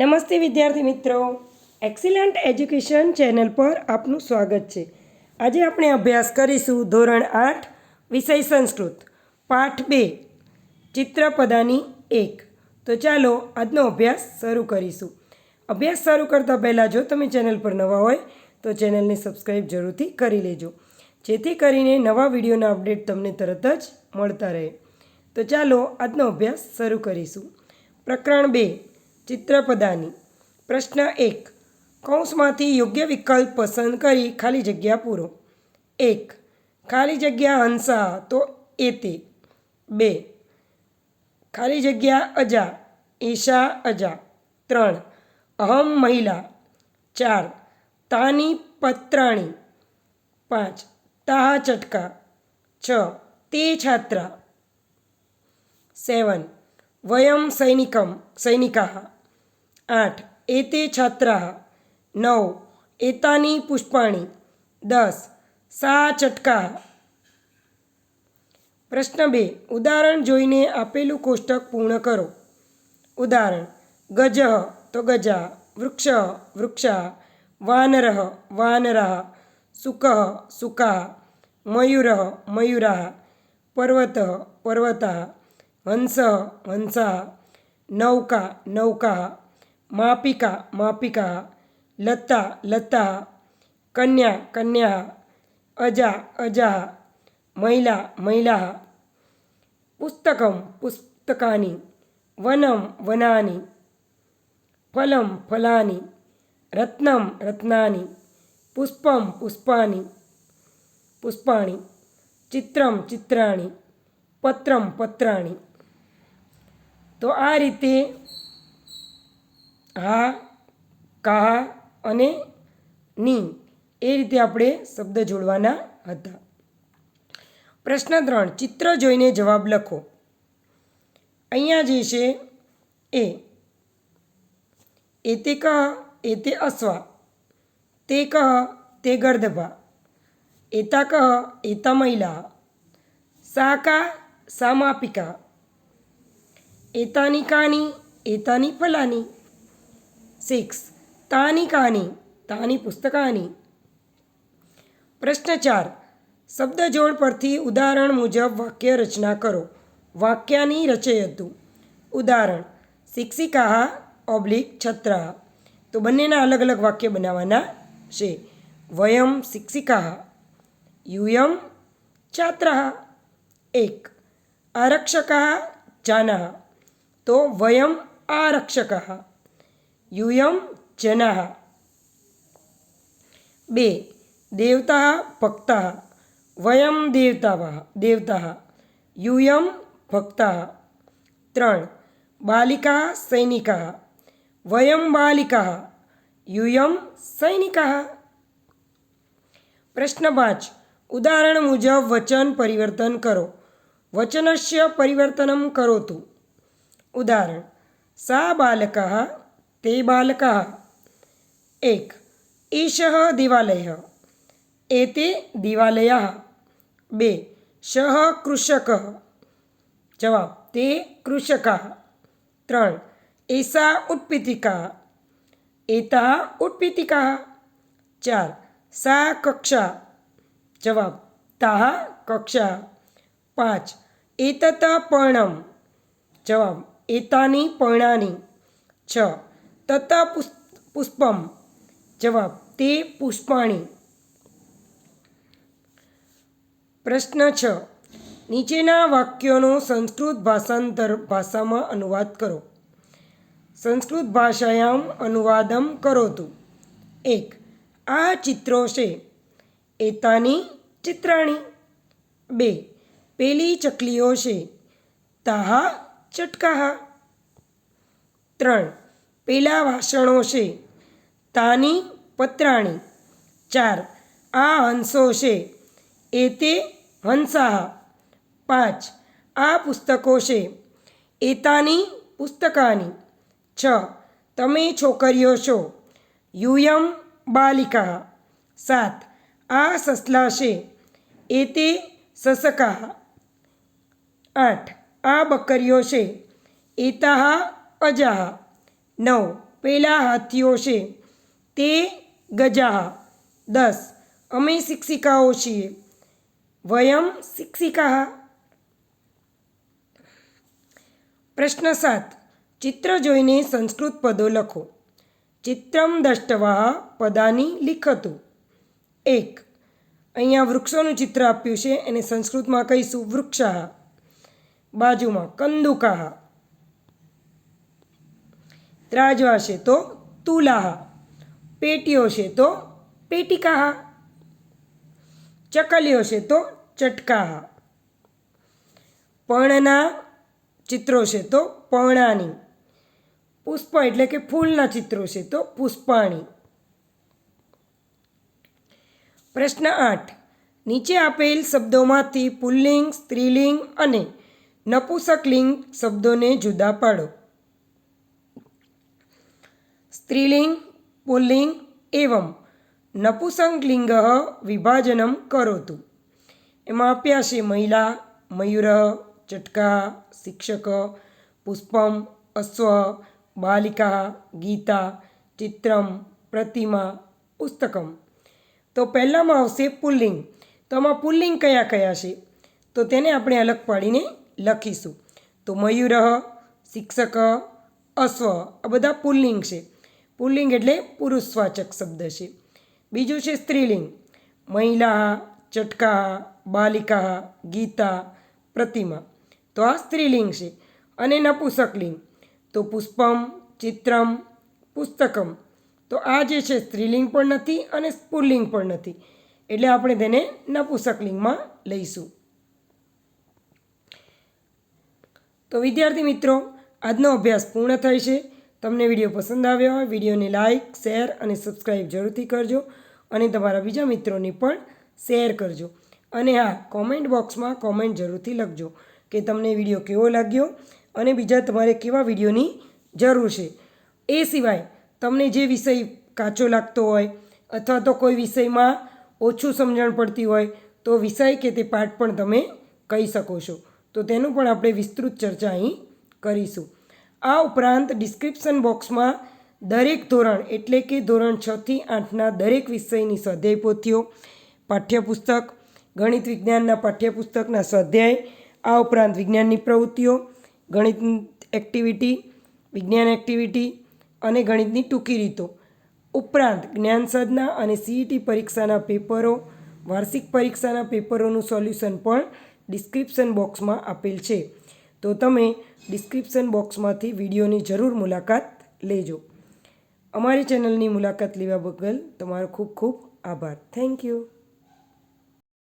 નમસ્તે વિદ્યાર્થી મિત્રો. એક્સિલન્ટ એજ્યુકેશન ચેનલ પર આપનું સ્વાગત છે. આજે આપણે અભ્યાસ કરીશું ધોરણ આઠ, વિષય સંસ્કૃત, પાઠ બે, ચિત્રપદાની એક. તો ચાલો આજનો અભ્યાસ શરૂ કરીશું. અભ્યાસ શરૂ કરતાં પહેલાં જો તમે ચેનલ પર નવા હોય, તો ચેનલને સબસ્ક્રાઈબ જરૂરથી કરી લેજો. જેથી કરીને નવા વિડીયોના અપડેટ તમને તરત જ મળતા રહે. તો ચાલો આજનો અભ્યાસ શરૂ કરીશું. પ્રકરણ બે ચિત્રપદાની. પ્રશ્ન એક. કૌંસમાંથી યોગ્ય વિકલ્પ પસંદ કરી ખાલી જગ્યા પૂરો. એક. ખાલી જગ્યા હંસા તો એ તે. બે. ખાલી જગ્યા અજા, ઈશા અજા. ત્રણ. અહમ મહિલા. ચાર. તાની પત્રાણી. પાંચ. તાહા ચટકા. છ. તે છાત્રા. સેવન. વયમ સૈનિકમ સૈનિકાः આઠ એતે છાત્રાः નવ એતાની પુષ્પાણી દસ સા ચટકાः પ્રશ્ન બે ઉદાહરણ જોઈને આપેલું કોષ્ટક પૂર્ણ કરો ઉદાહરણ ગજ તો ગજા વૃક્ષ વૃક્ષા વાનર વાનરા સુક સુકા મયુર મયુરા પર્વત પર્વતા હંસ હંસા નૌકા નૌકા માપિકા માપિકા, લતા લતા, કન્યા કન્યા, અજા અજા, મહિલા મહિલા, પુસ્તકમ, પુસ્તકાની, વનમ, વનાની, ફલમ, ફલાની, રત્નમ, રત્નાની, પુષ્પમ, પુષ્પાની, પુષ્પાણી, ચિત્રમ, ચિત્રાણી, પત્રમ, પત્રાણી. તો આ રીતે હા, કાહા અને ની એ રીતે આપણે શબ્દ જોડવાના હતા. પ્રશ્ન ત્રણ, ચિત્ર જોઈને જવાબ લખો. અહીંયા જે છે એ તે કહ, એ તે અશ્વા, તે કહ, તે ગર્ધભા એતા કહ એતા મહિલા, સા કા, સા માપિકા એતાની કાની એતાની ફલાની સિક્સ તાની કાની તાની પુસ્તકાની પ્રશ્ન ચાર શબ્દજોડ પરથી ઉદાહરણ મુજબ વાક્ય રચના કરો વાક્યની રચયતું ઉદાહરણ શિક્ષિકા ઓબ્લિક છત્રા તો બંનેના અલગ અલગ વાક્ય બનાવવાના છે વયમ શિક્ષિકા યુયમ છાત્રા એક આરક્ષકા જાના તો વયમ આરક્ષક યુયમ જના. બે, દેવતા ભક્તા. વયમ દેવતા દેવતા. યુયમ ભક્તા. ત્રણ, બાલિકા સૈનિકા. વયમ બાલિકા. યુયમ સૈનિકા. પ્રશ્ન પાંચ, ઉદાહરણ મુજબ વચન પરિવર્તન કરો. વચનસ્ય પરિવર્તનમ કરોતુ. ઉદાહરણ, સા બાલકः તે બાલકः એક ઈશः દિવાલય એતે દિવાલયः બે શः કૃષકः જવાબ તે કૃષકાः ત્રણ એસા ઉત્પીઠિકા એતા ઉત્પીઠિકા ચાર સા કક્ષા જવાબ તાહ કક્ષા પાંચ એતત પર્ણમ જવાબ એતાની પર્ણાની છ તત પુષ્પમ. જવાબ, તે પુષ્પાણી. પ્રશ્ન છ. નીચેના વાક્યોનો સંસ્કૃત ભાષાંતર ભાષામાં અનુવાદ કરો. સંસ્કૃત ભાષાયામ અનુવાદમ કરોતુ. એક, આ ચિત્રો છે. એતાની ચિત્રાણી. બે, પેલી ચકલીઓ છે. તાહા ચટકાહા. ત્રણ પેલા વાસણો છે. તાની પત્રાણી. ચાર, આ હંસો છે. એ તે હંસાહા. પાંચ, આ પુસ્તકો છે. એતાની પુસ્તકાની. છ, તમે છોકરીઓ છો. યુયમ બાલિકા સાત, આ સસલા છે. એ તે સસકા આઠ, આ બકરીઓ છે. એતાહા અજાહ. નવ. પેલા હાથીઓ છે. તે ગજાહ. દસ. અમે શિક્ષિકાઓ છીએ. વયમ શિક્ષિકા પ્રશ્ન સાત. ચિત્ર જોઈને સંસ્કૃત પદો લખો. ચિત્રમ દષ્ટવા પદાની લિખતું. એક. અહીંયા વૃક્ષોનું ચિત્ર આપ્યું છે. એને સંસ્કૃતમાં કહીશું વૃક્ષા બાજુમાં કંદુકા ત્રાજવા છે તો તુલાહ, પેટીઓ છે તો પેટિકાહા, ચકલીઓ છે તો ચટકાહા. પર્ણના ચિત્રો છે તો પર્ણાની. પુષ્પ એટલે કે ફૂલના ચિત્રો છે તો પુષ્પાણી. પ્રશ્ન આઠ. નીચે આપેલ શબ્દોમાંથી પુલ્લિંગ, સ્ત્રીલિંગ અને નપુસકલિંગ શબ્દોને જુદા પાડો. સ્ત્રીલિંગ, પુલ્લિંગ એવમ. નપુસંકલિંગ વિભાજનમ કરોતુ. એમાં આપ્યા છે મહિલા, મયુર, ચટકા, શિક્ષક, પુષ્પમ, અશ્વ, બાલિકા, ગીતા, ચિત્રમ, પ્રતિમા, પુસ્તકમ. તો પહેલાંમાં આવશે પુલ્લિંગ. તો આમાં પુલ્લિંગ કયા કયા છે? તો તેને આપણે અલગ પાડીને લખીશું. તો મયુર, શિક્ષક, અશ્વ, આ બધા પુલ્લિંગ છે. પુલ્લિંગ એટલે પુરુષવાચક શબ્દ છે. બીજું છે સ્ત્રીલિંગ. મહિલા, ચટકા, બાલિકા, ગીતા, પ્રતિમા. તો આ સ્ત્રીલિંગ છે અને નપુસકલિંગ તો પુષ્પમ, ચિત્રમ, પુસ્તકમ. તો આ જે છે સ્ત્રીલિંગ પણ નથી અને સ્પુલિંગ પણ નથી. એટલે આપણે તેને નપુસકલિંગમાં લઈશું. તો વિદ્યાર્થી મિત્રો, આજનો અભ્યાસ પૂર્ણ થાય છે. તમને વીડિયો પસંદ આવ્યો હોય, વિડીયોને લાઇક શેર અને સબસ્ક્રાઈબ જરૂરથી કરજો અને તમારા બીજા મિત્રોને પણ શેર કરજો. અને હા કોમેન્ટ બોક્સમાં કોમેન્ટ જરૂરથી લખજો કે તમને વીડિયો કેવો લાગ્યો અને બીજા તમારે કેવા વિડીયોની જરૂર છે. એ સિવાય તમને જે વિષય કાચો લાગતો હોય અથવા તો કોઈ વિષયમાં ઓછું સમજણ પડતી હોય તો વિષય કે તે પાઠ પણ તમે કહી શકો છો. તો તેનું પણ આપણે વિસ્તૃત ચર્ચા અહીં કરીશું. આ ઉપરાંત ડિસ્ક્રિપ્શન બોક્સમાં દરેક ધોરણ એટલે કે ધોરણ છથી આઠના દરેક વિષયની સ્વાધ્યાય પોથીઓ, પાઠ્યપુસ્તક, ગણિત વિજ્ઞાનના પાઠ્યપુસ્તકના સ્વાધ્યાય, આ ઉપરાંત વિજ્ઞાનની પ્રવૃત્તિઓ, ગણિત એક્ટિવિટી વિજ્ઞાન એક્ટિવિટી અને ગણિતની ટૂંકી રીતો. ઉપરાંત જ્ઞાન સાધના અને સીઈટી પરીક્ષાના પેપરો, વાર્ષિક પરીક્ષાના પેપરોનું સોલ્યુશન પણ ડિસ્ક્રિપ્શન બોક્સમાં આપેલ છે. તો તમે ડિસ્ક્રિપ્શન બોક્સમાંથી વિડીયોની જરૂર મુલાકાત લેજો. અમારી ચેનલની મુલાકાત લેવા બદલ તમારો ખૂબ ખૂબ આભાર. Thank you